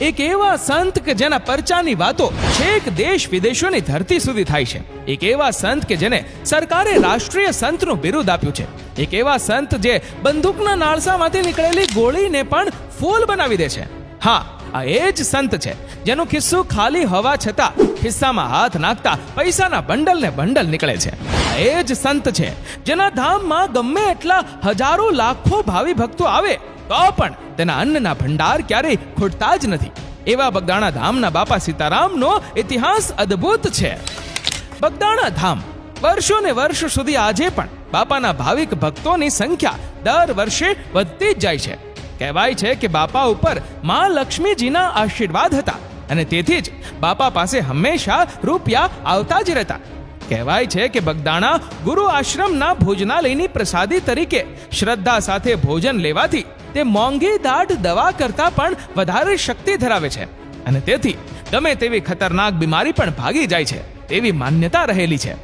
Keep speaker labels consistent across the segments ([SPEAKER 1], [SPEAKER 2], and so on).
[SPEAKER 1] એક એવા સંત કે જેના પરચાની વાતો છેક દેશ વિદેશોની ધરતી સુધી થાય છે. એક એવા સંત કે જેને સરકારે રાષ્ટ્રીય સંતનું બિરુદ આપ્યું છે. એક એવા સંત જે બંદૂકના નાળસામાંથી નીકળેલી ગોળીને પણ ફૂલ બનાવી દે છે. હા, આ એ જ સંત છે, જેનું ખિસ્સો ખાલી હવા છતાં ખિસ્સામાં હાથ નાખતા પૈસાના બંડલ ને બંડલ નીકળે છે. એ જ સંત છે, જેના ધામમાં ગમે એટલા હજારો લાખો ભાવિ ભક્તો આવે તો પણ તેના અન્નના ભંડાર ક્યારેય ખૂટતા જ નથી. એવા બગદાણા ધામના બાપા સીતારામનો ઇતિહાસ અદ્ભુત છે. બગદાણા ધામ વર્ષો ને વર્ષ સુધી આજે પણ બાપાના ભાવિક ભક્તોની સંખ્યા દર વર્ષે વધતી જ જાય છે. કહેવાય છે કે બાપા ઉપર મા લક્ષ્મીજીના આશીર્વાદ હતા અને તેથી જ બાપા પાસે હંમેશા રૂપિયા આવતા જ રહેતા. કહેવાય છે કે બગદાણા ગુરુ આશ્રમના ભોજનાલયની પ્રસાદી તરીકે શ્રદ્ધા સાથે ભોજન લેવાથી તે મોંઘી દાઢ દવા કરતાં પણ વધારે શક્તિ ધરાવે છે. અને તેથી ગમે તેવી ખતરનાક બીમારી પણ ભાગી જાય છે, તેવી માન્યતા રહેલી છે.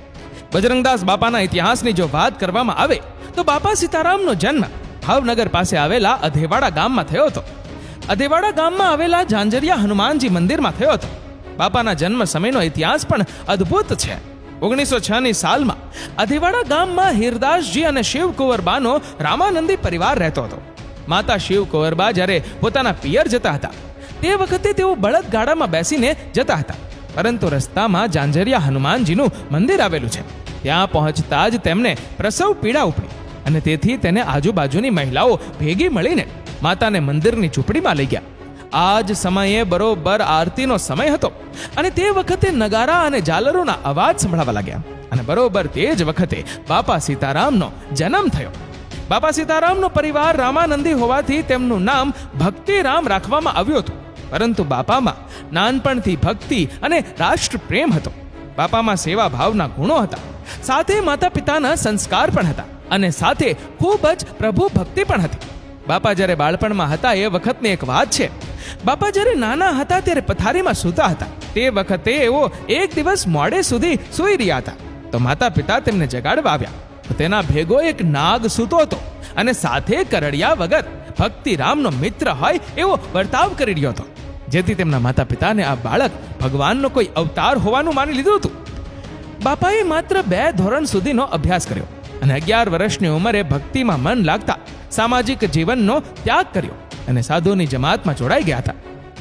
[SPEAKER 1] બજરંગદાસ બાપાના ઇતિહાસની જો વાત કરવામાં આવે, તો બાપા સીતારામનો જન્મ ભાવનગર પાસે આવેલા અધેવાડા ગામમાં થયો હતો. અધેવાડા ગામમાં આવેલા ઝાંઝરિયા હનુમાનજી મંદિરમાં થયો હતો. બાપાના જન્મ સમયનો ઇતિહાસ પણ અદ્ભુત છે. ઓગણીસો છ ની સાલમાં અધેવાડા ગામમાં હિરદાસજી અને શિવ કુંવરબાનો રામાનંદી પરિવાર રહેતો હતો. માતા શિવ કુંવરબા જ્યારે પોતાના પિયર જતા હતા, તે વખતે તેઓ બળદ ગાડામાં બેસીને જતા હતા. પરંતુ રસ્તામાં જાંજરિયા હનુમાનજીનું મંદિર આવેલું છે. ત્યાં પહોંચતા જ તેમને પ્રસવ પીડા ઉપડી અને તેથી તેને આજુબાજુની મહિલાઓ ભેગી મળીને માતાને મંદિરની ઝૂંપડીમાં લઈ ગયા. આ જ સમયે બરોબર આરતીનો સમય હતો અને તે વખતે નગારા અને ઝાલરોના અવાજ સંભળાવા લાગ્યા. અને બરોબર તે જ વખતે બાપા સીતારામનો જન્મ થયો. બાપા સીતારામનો પરિવાર રામાનંદી હોવાથી તેમનું નામ ભક્તિરામ રાખવામાં આવ્યું હતું. પરંતુ બાપામાં નાનપણથી ભક્તિ અને રાષ્ટ્ર પ્રેમ હતો. બાપામાં સેવા ભાવના ગુણો હતા. સાથે માતા પિતાના સંસ્કાર પણ હતા અને સાથે ખૂબ જ પ્રભુ ભક્તિ પણ હતી. બાપા જ્યારે બાળપણમાં હતા એ વખતની એક વાત છે. બાપા જ્યારે નાના હતા ત્યારે પથારીમાં સૂતા હતા. તે વખતે એઓ એક દિવસ મોડે સુધી સૂઈ રહ્યા હતા. તો માતા પિતા તેમને જગાડવા આવ્યા. તેના ભેગો એક નાગ સૂતો હતો અને સાથે કરડિયા વગર ભક્તિરામનો મિત્ર હોય એવો વર્તાવ કરી રહ્યો હતો. જેથી તેમના માતા પિતાને આ બાળક ભગવાનનો કોઈ અવતાર હોવાનું માની લીધું હતું. બાપાએ માત્ર બે ધોરણ સુધીનો અભ્યાસ કર્યો અને અગિયાર વર્ષની ઉંમરે ભક્તિમાં મન લાગતા સામાજિક જીવનનો ત્યાગ કર્યો અને સાધુની જમાતમાં જોડાઈ ગયા હતા.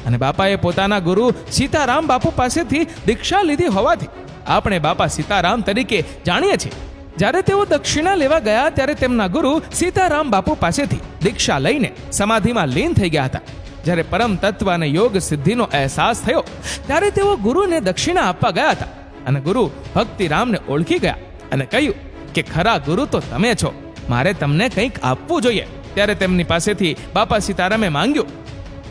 [SPEAKER 1] અને બાપાએ પોતાના ગુરુ સીતારામ બાપુ પાસેથી દીક્ષા લીધી હોવાથી આપણે બાપા સીતારામ તરીકે જાણીએ છીએ. જ્યારે તેઓ દક્ષિણા લેવા ગયા ત્યારે તેમના ગુરુ સીતારામ બાપુ પાસેથી દીક્ષા લઈને સમાધિમાં લીન થઈ ગયા હતા. જ્યારે પરમ તત્વ અને યોગ સિદ્ધિનો અહેસાસ થયો, ત્યારે તેઓ ગુરુને દક્ષિણા આપવા ગયા હતા અને ગુરુ ભક્તિરામને ઓળખી ગયા અને કહ્યું કે, ખરા ગુરુ, તો તમે છો. મારે તમને કંઈક આપવું જોઈએ. ત્યારે તેમની પાસેથી બાપા સીતારામે માંગ્યું,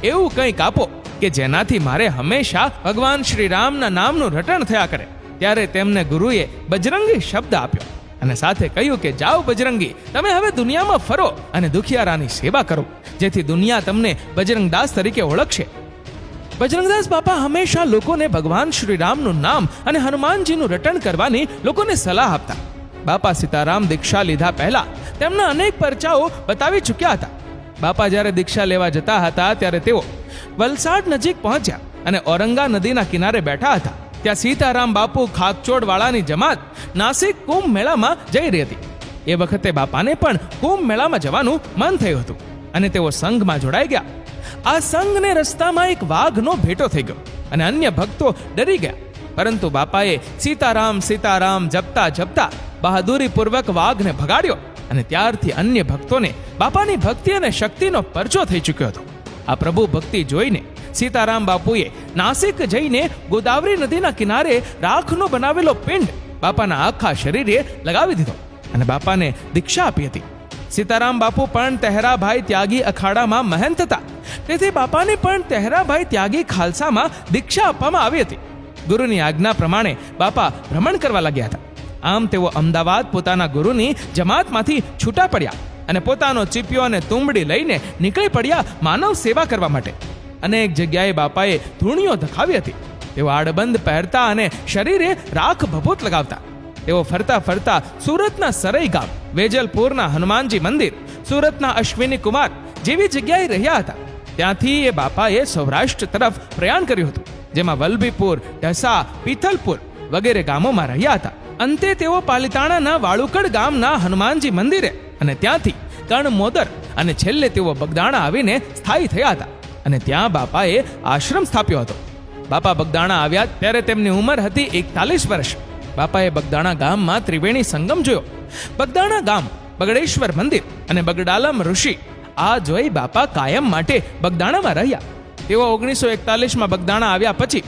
[SPEAKER 1] એવું કંઈક આપો કે જેનાથી મારે હંમેશા ભગવાન શ્રી રામના નામનું રટણ થયા કરે. ત્યારે તેમને ગુરુએ બજરંગી શબ્દ આપ્યો અને સાથે કહ્યું કે, જાઓ બજરંગી, તમે હવે દુનિયામાં ફરો અને દુખિયારાની સેવા કરો, જેથી દુનિયા તમને બજરંગદાસ તરીકે ઓળખશે. બજરંગદાસ બાપા હંમેશા લોકોને ભગવાન શ્રી રામનું નામ અને હનુમાનજીનું રટણ કરવાની લોકોને સલાહ આપતા. બાપા સીતારામ દીક્ષા લીધા પહેલા તેમના અનેક પરચાઓ બતાવી ચૂક્યા હતા. બાપા જ્યારે દીક્ષા લેવા જતા હતા ત્યારે તેઓ વલસાડ નજીક પહોંચ્યા અને ઔરંગા નદીના કિનારે બેઠા હતા. ત્યાં સીતારામ બાપુ ખાકચોડવાળાની જમાત નાસિક કુંભ મેળામાં જઈ રહી હતી. એ વખતે બાપાને પણ કુંભ મેળામાં જવાનું મન થયું હતું અને તેઓ સંઘમાં જોડાઈ ગયા. આ સંઘને રસ્તામાં એક વાઘનો ભેટો થઈ ગયો અને અન્ય ભક્તો ડરી ગયા. પરંતુ બાપાએ સીતારામ સીતારામ જપતા જપતા બહાદુરીપૂર્વક વાઘને ભગાડ્યો અને ત્યારથી અન્ય ભક્તોને બાપાની ભક્તિ અને શક્તિનો પરચો થઈ ચૂક્યો હતો. આ પ્રભુ ભક્તિ જોઈને સીતારામ બાપુએ નાસિક જઈને ગોદાવરી નદીના કિનારે રાખનો બનાવેલો પિંડ બાપાના આખા શરીરે લગાવી દીધો અને બાપાને દીક્ષા આપી હતી. સીતારામ બાપુ પણ તહેરાભાઈ ત્યાગી અખાડામાં મહંત હતા. તેથી બાપાને પણ તહેરાભાઈ ત્યાગી ખાલસામાં દીક્ષા આપવામાં આવી હતી. ગુરુની આજ્ઞા પ્રમાણે બાપા ભ્રમણ કરવા લાગ્યા હતા. આમ તેઓ અમદાવાદ પોતાના ગુરુની જમાતમાંથી છૂટા પડ્યા અને પોતાનો ચીપિયો અને તુંબડી લઈને નીકળી પડ્યા માનવ સેવા કરવા માટે. અનેક જગ્યાએ બાપાએ ધૂણીઓ ધખાવી હતી. તેઓ આડબંધ પહેરતા અને શરીરે રાખ ભભૂત લગાવતા. તેઓ ફરતા ફરતા સુરતના સરઈ ગામ, વેજલપુરના હનુમાનજી મંદિર, સુરતના અશ્વિની કુમાર જેવી જગ્યાએ રહ્યા હતા. ત્યાંથી એ બાપાએ સૌરાષ્ટ્ર તરફ પ્રયાણ કર્યું હતું, જેમાં વલભીપુર, ઢસા, પિથલપુર વગેરે ગામોમાં રહ્યા હતા. અંતે તેઓ પાલિતાણાના વાળુકડ ગામના હનુમાનજી મંદિરે અને ત્યાંથી કર્ણમોદર અને છેલ્લે તેઓ બગદાણા આવીને સ્થાયી થયા હતા. અને ત્યાં બાપાએ આશ્રમ સ્થાપ્યો હતો. બાપા બગદાણા આવ્યા ત્યારે તેમની ઉંમર હતી એકતાલીસ વર્ષ. બાપાએ બગદાણા ગામમાં ત્રિવેણી સંગમ જોયો. બગદાણા ગામ, બગડેશ્વર મંદિર અને બગડાલમ ઋષિ આ જોઈ બાપા કાયમ માટે બગદાણામાં રહ્યા. તેઓ ઓગણીસો એકતાલીસમાં બગદાણા આવ્યા પછી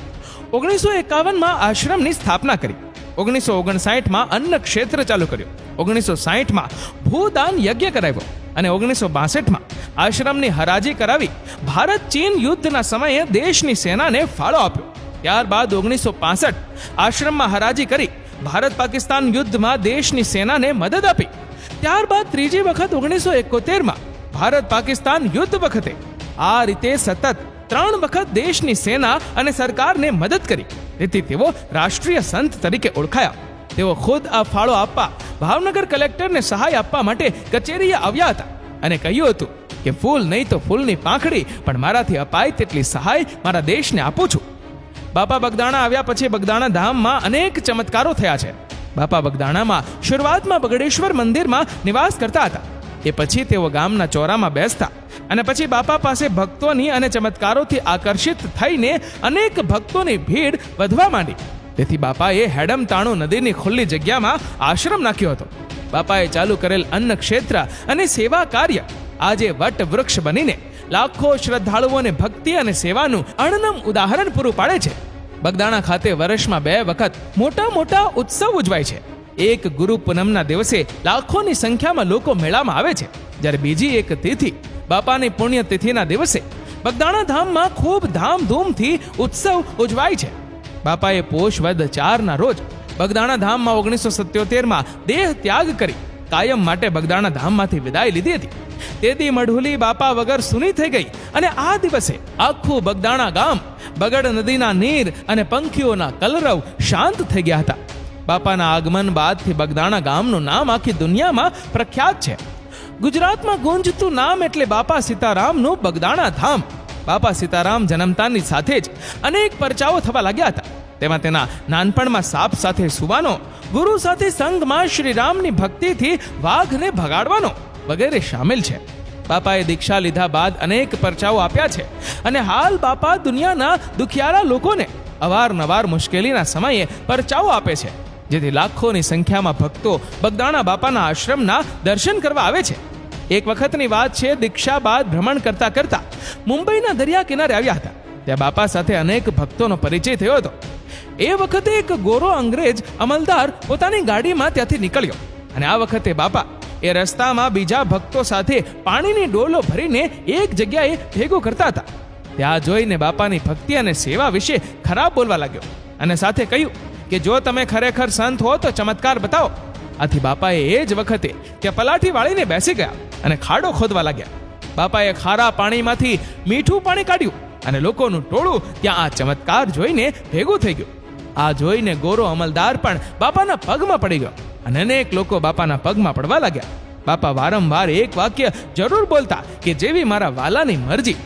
[SPEAKER 1] ઓગણીસો એકાવનમાં આશ્રમની સ્થાપના કરી. ઓગણીસો ઓગણસાઠમાં અન્ન ક્ષેત્ર ચાલુ કર્યું. ઓગણીસો સાઠમાં ભૂદાન યજ્ઞ કરાવ્યો. અને ઓગણીસો બાસઠમાં આશ્રમની હરાજી કરાવી ભારત ચીન યુદ્ધના સમયે દેશની સેનાને ફાળો આપ્યો. ત્યારબાદ ઓગણીસો પાસઠ આશ્રમમાં હરાજી કરી ભારત પાકિસ્તાન યુદ્ધમાં દેશની સેનાને મદદ આપી. ત્યારબાદ ત્રીજી વખત ઓગણીસો એકોતેરમાં ભારત પાકિસ્તાન યુદ્ધ વખતે આ રીતે સતત ત્રણ વખત દેશની સેના અને સરકારને મદદ કરી. તેથી તેઓ રાષ્ટ્રીય સંત તરીકે ઓળખાયા. તેઓ ખુદ આ ફાળો આપવા ભાવનગર કલેક્ટરને સહાય આપવા માટે કચેરીએ આવ્યા હતા અને કહ્યું હતું કે ફૂલ નહીં તો ફૂલની પાંખડી, પણ મારાથી અપાય તેટલી સહાય મારા દેશને આપું છું. બાપા બગદાણા આવ્યા પછી બગદાણા ધામમાં અનેક ચમત્કારો થયા છે. બાપા બગદાણામાં શરૂઆતમાં બગડેશ્વર મંદિરમાં નિવાસ કરતા હતા. એ પછી તેઓ ગામના ચોરામાં બેસતા અને પછી બાપા પાસે ભક્તોની અને ચમત્કારોથી આકર્ષિત થઈને અનેક ભક્તોની ભીડ વધવા માંડી. તેથી બાપાએ હેડમતાણો નદીની ખુલ્લી જગ્યામાં આશ્રમ નાખ્યો હતો. બાપાએ ચાલુ કરેલ અન્ન ક્ષેત્ર અને સેવા કાર્ય આજે વટ વૃક્ષ બનીને લાખો શ્રદ્ધાળુઓને ભક્તિ અને સેવાનું અણનમ ઉદાહરણ પૂરું પાડે છે. બગદાણા ખાતે વર્ષમાં બે વખત મોટા મોટા ઉત્સવ ઉજવાય છે. એક ગુરુ પૂનમના દિવસે લાખોની સંખ્યામાં લોકો મેળામાં આવે છે. જ્યારે બીજી એક તિથિ બાપાની પુણ્ય તિથિના દિવસે બગદાણા ધામમાં ખૂબ ધામધૂમથી ઉત્સવ ઉજવાય છે. બાપાએ પોષ વદ ચારના રોજ બગદાણા ધામમાં ઓગણીસો સત્યોતેરમાં દેહ ત્યાગ કરી કાયમ માટે બગદાણા ધામમાંથી વિદાય લીધી હતી. તેથી મઢુલી બાપા વગર સુની થઈ ગઈ અને આ દિવસે આખું બગદાણા ગામ બગડ નદીના નીર અને પંખીઓના કલરવ શાંત થઈ ગયા હતા. બાપાના આગમન બાદથી બગદાણા ગામનું નામ આખી દુનિયામાં પ્રખ્યાત છે. ગુજરાતમાં ગુંજતું નામ એટલે બાપા સીતારામનું બગદાણા ધામ. બાપા સીતારામ જન્મતાની સાથે જ અનેક પરચાઓ થવા લાગ્યા હતા. તેમાં તેના નાનપણમાં સાપ સાથે સુવાનો, ગુરુ સાથે સંગમાં શ્રીરામની ભક્તિથી વાઘને ભગાડવાનો વગેરે શામેલ છે. બાપાએ દીક્ષા લીધા બાદ અનેક પરચાઓ આપ્યા છે અને હાલ બાપા દુનિયાના દુખિયારા લોકોને અવારનવાર મુશ્કેલીના સમયે પરચાઓ આપે છે, જેથી લાખોની સંખ્યામાં ભક્તો બગદાણા બાપાના આશ્રમના દર્શન કરવા આવે છે. એક વખતની વાત છે, દીક્ષા બાદ ભ્રમણ કરતા કરતા મુંબઈના દરિયા કિનારે આવ્યા હતા. ત્યાં બાપા સાથે અનેક ભક્તોનો પરિચય થયો હતો. એ વખતે એક ગોરો અંગ્રેજ અમલદાર પોતાની ગાડીમાં ત્યાંથી નીકળ્યો અને આ વખતે બાપા એ રસ્તામાં બીજા ભક્તો સાથે પાણીની ડોલો ભરીને એક જગ્યાએ ભેગો કરતા હતા. ત્યાં જોઈને બાપાની ભક્તિ અને સેવા વિશે ખરાબ બોલવા લાગ્યો અને સાથે કહ્યું કે જો તમે ખરેખર સંત હો તો ચમત્કાર બતાવો. આથી બાપાએ એ જ વખતે ત્યાં પલાઠી વાળીને બેસી ગયા અને ખાડો ખોદવા લાગ્યા. બાપાએ ખારા પાણીમાંથી મીઠું પાણી કાઢ્યું અને લોકોનું ટોળું ત્યાં આ ચમત્કાર જોઈને ભેગું થઈ ગયું. આ જોઈને ગોરો અમલદાર પણ બાપાના પગમાં પડી ગયો અને અનેક લોકો બાપાના પગમાં પડવા લાગ્યા. બાપા વારંવાર એક વાક્ય જરૂર બોલતા કે જેવી મારા વાલાની મરજી.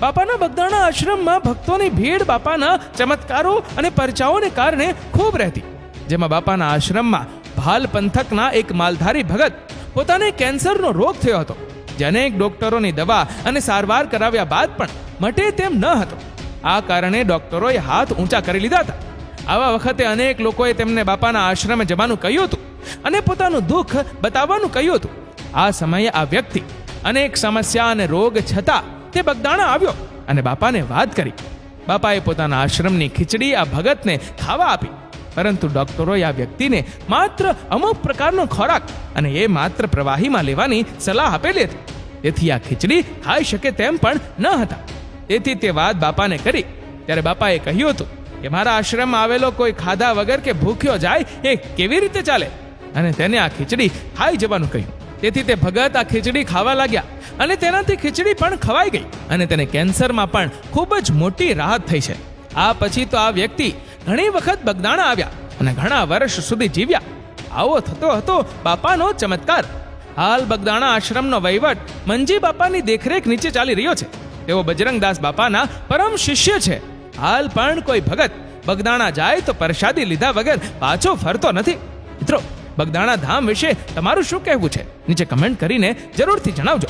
[SPEAKER 1] બાપાના બગદાણા આશ્રમમાં ભક્તોની ભીડ બાપાના ચમત્કારો અને પરચાઓને કારણે ખૂબ રહેતી, જેમાં બાપાના આશ્રમમાં ભાલ પંથકના એક માલધારી ભગત પોતાને કેન્સરનો રોગ થયો હતો. જેને એક ડોક્ટરોની દવા અને સારવાર કરાવ્યા બાદ પણ મટે તેમ ન હતો. આ કારણે ડોક્ટરોએ હાથ ઊંચા કરી લીધા હતા. આવા વખતે અનેક લોકોએ તેમને બાપાના આશ્રમે જવાનું કહ્યું હતું અને પોતાનું દુઃખ બતાવવાનું કહ્યું હતું. આ સમયે આ વ્યક્તિ અનેક સમસ્યા અને રોગ છતાં તે બગદાણા આવ્યો અને બાપાને વાત કરી. બાપાએ પોતાના આશ્રમની ખીચડી આ ભગતને ખાવા આપી. પરંતુ ડોક્ટરોએ આ વ્યક્તિને માત્ર અમુક પ્રકારનો ખોરાક અને એ માત્ર પ્રવાહીમાં લેવાની સલાહ આપેલી હતી. તેથી આ ખીચડી ખાઈ શકે તેમ પણ ન હતા. તેથી તે વાત બાપાને કરી. ત્યારે બાપાએ કહ્યું હતું કે, મારા આશ્રમમાં આવેલો કોઈ ખાધા વગર કે ભૂખ્યો જાય, એ કેવી રીતે ચાલે? અને તેને આ ખીચડી ખાઈ જવાનું કહ્યું. તેથી તે ભગત આ ખીચડી ખાવા લાગ્યા અને તેનાથી ખીચડી પણ ખવાઈ ગઈ અને તેને કેન્સરમાં પણ ખૂબ જ મોટી રાહત થઈ છે. આ પછી તો આ વ્યક્તિ ઘણી વખત બગદાણા આવ્યા અને ઘણા વર્ષ સુધી જીવ્યા. આવો થતો હતો બાપાનો ચમત્કાર. હાલ બગદાણા આશ્રમનો વહીવટ મંજી બાપાની દેખરેખ નીચે ચાલી રહ્યો છે. તેઓ બજરંગદાસ બાપાના પરમ શિષ્ય છે. હાલ પણ કોઈ ભગત બગદાણા જાય તો પ્રસાદી લીધા વગર પાછો ફરતો નથી. મિત્રો, બગદાણા ધામ વિશે તમારું શું કહેવું છે? નીચે કમેન્ટ કરીને જરૂરથી જણાવજો.